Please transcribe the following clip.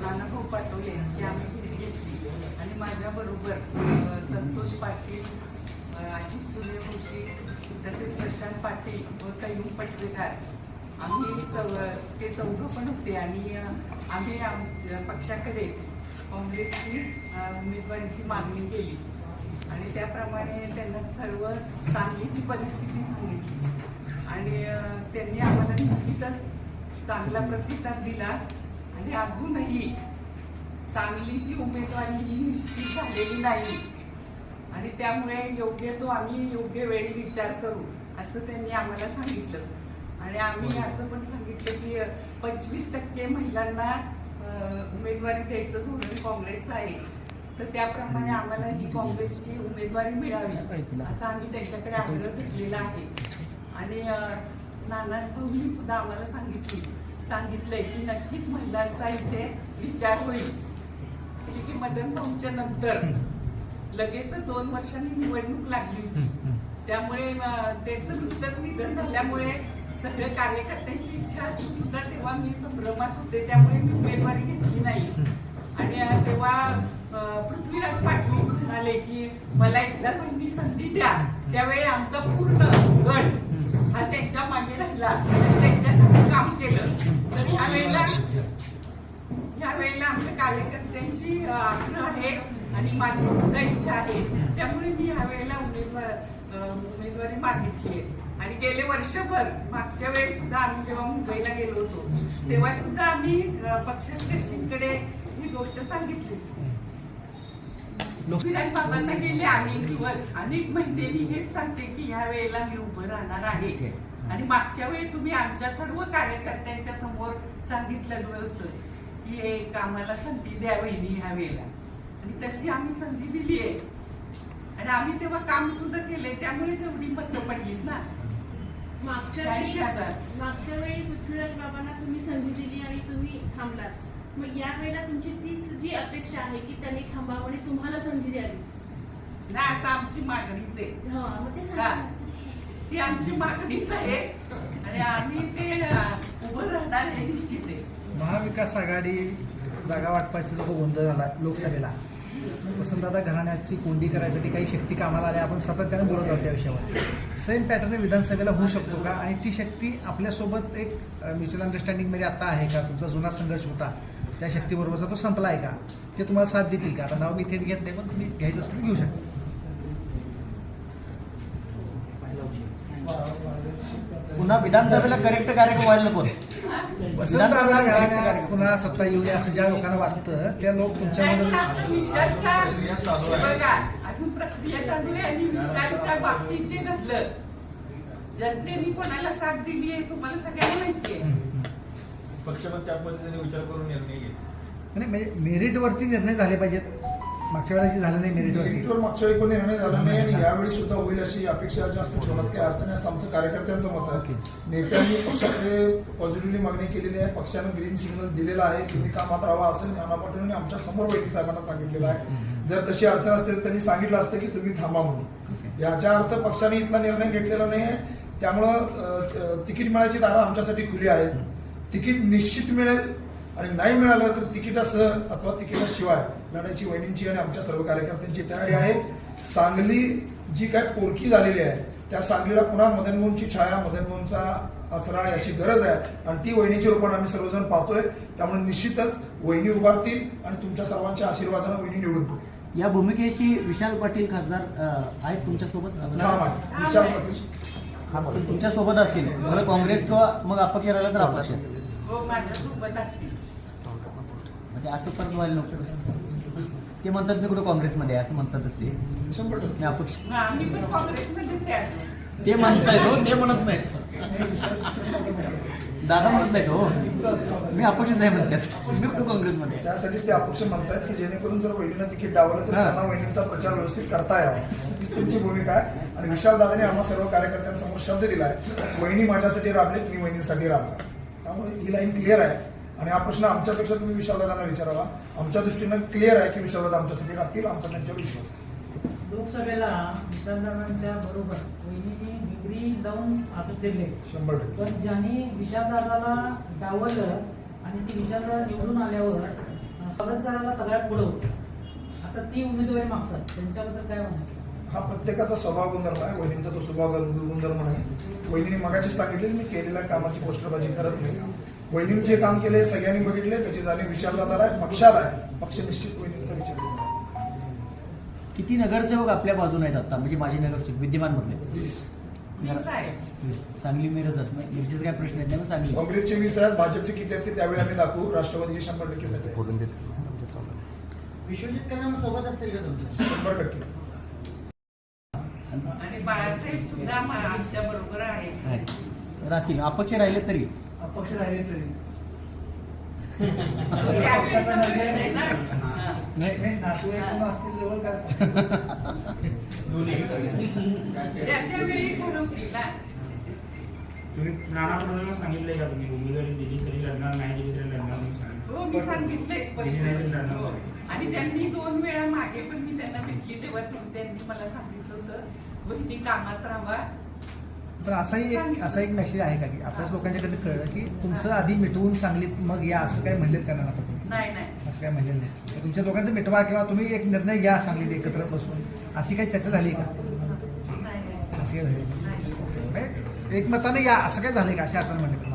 नानाभाऊ पाटोले यांची आम्ही भेट घेतली. आणि माझ्याबरोबर संतोष पाटील अजित सूर्यवंशी तसेच प्रशांत पाटील व कैम पटवेदार. आम्ही चौ ते चौघं पण होते आणि आम्ही आम- पक्षाकडे काँग्रेसची उमेदवारीची मागणी केली. आणि त्याप्रमाणे त्यांना सर्व सांगलीची परिस्थिती सांगितली. आणि त्यांनी आम्हाला निश्चितच चांगला प्रतिसाद दिला. आणि अजूनही सांगलीची उमेदवारी ही निश्चित झालेली नाही. आणि त्यामुळे योग्य तो आम्ही योग्य वेळी विचार करू असं त्यांनी आम्हाला सांगितलं. आणि आम्ही असं पण सांगितलं की पंचवीस टक्के महिलांना उमेदवारी द्यायचं धोरण काँग्रेसचं आहे. तर त्याप्रमाणे आम्हाला ही काँग्रेसची उमेदवारी मिळावी असं आम्ही त्यांच्याकडे आग्रह धरलेला आहे. आणि नाना भाऊनी सुद्धा आम्हाला सांगितली. सांगितलंय की नक्कीच महिलांचा इथे विचार होईल. की मदन भाऊच्या नंतर. लगेच दोन वर्षांनी निवडणूक लागली. होती त्यामुळे त्याचं नुकतंच निधन झाल्यामुळे सगळ्या कार्यकर्त्यांची इच्छा असून सुद्धा तेव्हा मी संभ्रमात होते. त्यामुळे मी उमेदवारी घेतली नाही. आणि तेव्हा पृथ्वीराज पाटील म्हणाले की मला एकदा तुम्ही संधी द्या. त्यावेळी आमचा पूर्ण गट हा त्यांच्या मागे राहिला त्यांच्यासाठी काम केलं. तर ह्या वेळेला ह्या वेळेला आमच्या कार्यकर्त्यांची आग्रह आहे आणि माझी सुद्धा इच्छा आहे. त्यामुळे मी ह्या वेळेला उमेदवार उमेदवारी मागितली आहे. आणि गेले वर्षभर मागच्या वेळेस सुद्धा आम्ही जेव्हा मुंबईला गेलो होतो तेव्हा सुद्धा आम्ही पक्षश्रेष्ठींकडे ही गोष्ट सांगितली. बाबांना गेले अनेक दिवस. अनेक महिने मी हेच सांगते की ह्या वेळेला मी उभं राहणार आहे. आणि मागच्या वेळी तुम्ही आमच्या सर्व कार्यकर्त्यांच्या समोर सांगितलं होतं की एक आम्हाला संधी द्या वहिनी ह्या वेळेला. आणि तशी आम्ही संधी दिली आहे. आणि आम्ही तेव्हा काम सुद्धा केले त्यामुळेच एवढी मतं पडलीत ना. मागच्या मागच्या वेळी पृथ्वीराज बाबांना तुम्ही संधी दिली आणि तुम्ही थांबलात. मग या वेळेला तुमची तीच जी अपेक्षा आहे की त्यांनी थांबावं आणि तुम्हाला संधी द्यावी? ना आता आमची मागणीच आहे. हा मग ते हा. आमची मागणीच आहे. आणि आम्ही ते अं, उभं राहणार हे निश्चित. आहे महाविकास आघाडी जागा वाटपाचा जो गोंधळ झाला लोकसभेला वसंतदादा घराण्याची कोंडी करायसाठी काही शक्ती कामाला आल्या आपण सातत्याने बोलत आहोत त्या विषयावर. सेम पॅटर्न विधानसभेला होऊ शकतो का? आणि ती शक्ती आपल्यासोबत एक म्युच्युअल अंडरस्टँडिंगमध्ये आता आहे का? तुमचा जुना संघर्ष होता. त्या शक्तीबरोबरचा तो संपला आहे का? ते तुम्हाला साथ देतील का? आता नाव मी थेट घेत नाही पण तुम्ही घ्यायचं असेल तर घेऊ शकता. पुन्हा विधानसभेला करेक्ट कार्यक्रम व्हायला नको. वसंतदादा पुन्हा सत्ता येऊ नये असं ज्या लोकांना वाटतं त्या लोक तुमच्यामध्ये आता विशालच्या- बघा, अजून प्रक्रिया चालू आहे आणि विशालच्या बाबतीत जे घडलं जनतेने कोणाला साथ दिली आहे तुम्हाला सगळ्यांना माहिती आहे पक्ष पण त्या पद्धतीने विचार करून निर्णय घेईल. आणि म्हणजे मेरिटवरती निर्णय झाले पाहिजेत. मागच्या वेळेला झालं नाही मेरिटवरती. मेरिटवर मागच्या वेळी पण निर्णय झाला नाही आणि यावेळी सुद्धा होईल अशी अपेक्षा जास्त ठेवण्यात काही अर्थ नाही. असं आमचं कार्यकर्त्यांचं मत आहे. नेत्यांनी पक्षाकडे पॉझिटिव्हली मागणी केलेली आहे. पक्षानं ग्रीन सिग्नल दिलेला आहे तुम्ही कामात राहा असं नाना पाटील आमच्यासमोर वैद्य साहेबांना सांगितलेलं आहे. जर तशी अडचण असते तर त्यांनी सांगितलं असतं की तुम्ही थांबा म्हणून. याच्या अर्थ पक्षाने इथला निर्णय घेतलेला नाही आहे. त्यामुळं अं, अं, तिकीट मिळायची दारं आमच्यासाठी खुली आहेत तिकीट निश्चित मिळेल आणि नाही मिळालं तर तिकिटासह अथवा तिकिटाशिवाय लढायची वहिनींची आणि आमच्या सर्व कार्यकर्त्यांची तयारी आहे. सांगली जी काय पोरकी झालेली आहे त्या सांगलीला पुन्हा मदन मोहनची छाया मदन मोहनचा आसरा याची गरज आहे. आणि ती वहिनीची रूपाने आम्ही सर्वजण पाहतोय. त्यामुळे निश्चितच वहिनी उभारतील आणि तुमच्या सर्वांच्या आशीर्वादानं वहिनी निवडून. या भूमिकेशी विशाल पाटील खासदार आहेत तुमच्यासोबत ठाम आहे विशाल पाटील. तुमच्यासोबत असतील. मला काँग्रेस किंवा मग अपक्ष राहिला तर अपक्ष. हो असतील. म्हणजे असं परत व्हायला नको. ते म्हणतात मी कुठं काँग्रेसमध्ये आहे असं म्हणतातच ते शंभर टक्के. अपक्ष पण काँग्रेसमध्येच आहे. ते म्हणतायत हो ते म्हणत नाहीत दादा म्हणत नाहीत हो. मी अपक्षच आहे म्हणतात. मी कुठं काँग्रेसमध्ये आहे. त्यासाठीच ते अपक्ष म्हणतात की जेणेकरून जर वहिनीला तिकीट डावलं तर हा. त्यांना वहिनींचा प्रचार व्यवस्थित करता यावा. हीच त्यांची भूमिका आहे. आणि विशाल दादाने आम्हा सर्व कार्यकर्त्यांसमोर शब्द दिलाय वहिनी माझ्यासाठी राबलेत मी वहिनींसाठी राबणार त्यामुळे ही लाईन क्लिअर आहे. आणि हा प्रश्न आमच्यापेक्षा तुम्ही विशाल दादांना विचारावा. आमच्या दृष्टीनं क्लिअर आहे की विशाल दादा आमच्यासाठी राहतील आमचा त्यांच्यावर विश्वास आहे. लोकसभेला विशालदादांच्या बरोबर वहिनीने हिंगरी जाऊन असं फिरले शंभर टक्के. पण ज्यांनी विशालदादाला डावललं आणि ती विशालदादा निवडून आल्यावर स्वागतकाराला सगळ्यात पुढं होतं. आता ती उमेदवारी मागतात. त्यांच्याबद्दल काय म्हणायचं? हा प्रत्येकाचा स्वभाव गुणधर्म आहे वहिनींचा तो स्वभाव गुण- गुणधर्म आहे वहिनीने मगाशी सांगितले मी केलेल्या कामाची पोस्टरबाजी करत नाही. वहिनीने जे काम केले सगळ्यांनी बघितले त्याची जाणीव विचारदार आहे पक्षाला आहे. पक्ष निश्चित वहिनींचा विचार. किती नगरसेवक आपल्या बाजूने आहेत आता? म्हणजे माझे नगरसेवक विद्यमान मधले वीस. वीस आहे. चांगली मिरज असणं मिरजेचे काय प्रश्न आहेत? नाही मग चांगली. काँग्रेसचे वीस आहेत भाजपचे किती आहेत ते त्यावेळी आम्ही दाखवू. राष्ट्रवादीचे शंभर टक्के सगळे. विश्वजित कदम सोबत असतील का तुमच्या शंभर टक्के. आणि बाळासाहेब सुद्धा आमच्या बरोबर आहे. राहतील. अपक्ष राहिले तरी. अपक्ष राहिले तरी. तुम्ही नाना सांगितलंय का तुम्ही? उमेदवारी दिली तरी लढणार नाही दिली तरी लढणार हो मी सांगितलंय. आणि त्यांनी दोन वेळा मागे पण मी त्यांना भेटली तेव्हा त्यांनी मला सांगितलं होतं वहिनी कामात राहा. पण असाही एक असा एक मेसेज आहे का की आपल्याच लोकांच्याकडे कळलं की तुमचं आधी मिटवून सांगलीत मग या असं काय म्हणलेत का नाना पटोले नाही नाही. असं काय म्हणलेलं नाही. तर तुमच्या लोकांचं मिटवा किंवा तुम्ही एक निर्णय घ्या सांगलीत एकत्र बसून. अशी काही चर्चा झाली का. अशी काय झाली म्हणजे एकमताने या असं काय झालंय का? अशा अर्थाने म्हणलं.